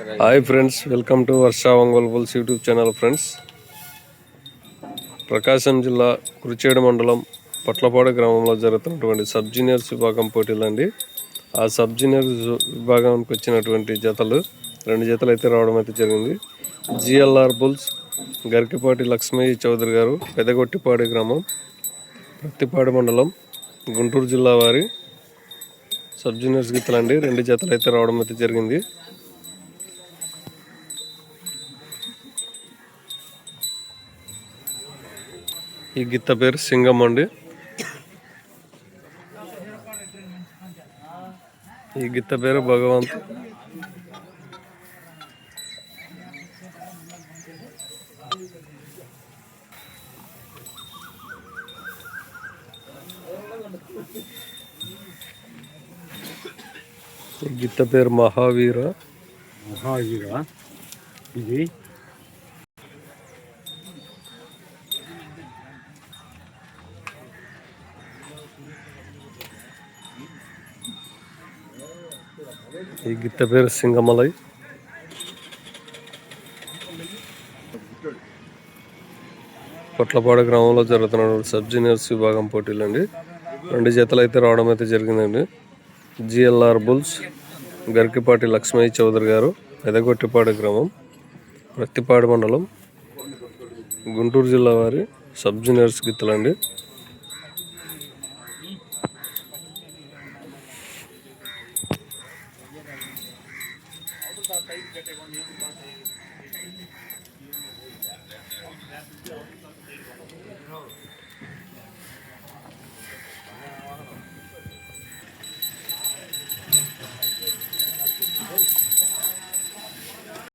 Hi friends welcome to Varsha Ongole bulls YouTube channel friends. Prakasam జిల్లా కురిచేడు మండలం పట్లపాడు గ్రామంలో జరుగుతున్నటువంటి సబ్ జూనియర్స్ విభాగం పోటీలండి. ఆ సబ్ జూనియర్స్ విభాగానికి వచ్చినటువంటి జతలు రెండు జతలు అయితే రావడం అయితే జరిగింది. జిఎల్ఆర్ బుల్స్ గరికిపాటి లక్ష్మయ్య చౌదరి గారు పెదగొట్టిపాడి గ్రామం ప్రత్తిపాడు మండలం గుంటూరు జిల్లా వారి సబ్ జూనియర్స్ గీతలండి రెండు జతలు అయితే రావడం అయితే జరిగింది. ఈ గిత్త పేరు సింగం అండి ఈ గిత్త పేరు భగవంత్ ఈ గిత్త పేరు మహావీర మహావీర ఇది ఈ గిత్త పేరు సింగమలై. పొట్లపాడు గ్రామంలో జరుగుతున్న సబ్ జూనియర్స్ విభాగం పోటీలండి. రెండు జతలు అయితే రావడం అయితే జరిగిందండి. జిఎల్ఆర్ బుల్స్ గరికిపాటి లక్ష్మయ్య చౌదరి గారు పెదగొట్టిపాడు గ్రామం ప్రత్తిపాడు మండలం గుంటూరు జిల్లా వారి సబ్ జూనియర్స్ గిత్తలండి. ಲೈಟ್ ಕಟ್ಟೆ ಒಂದು ಏನು ಮಾಡ್ತೀವಿ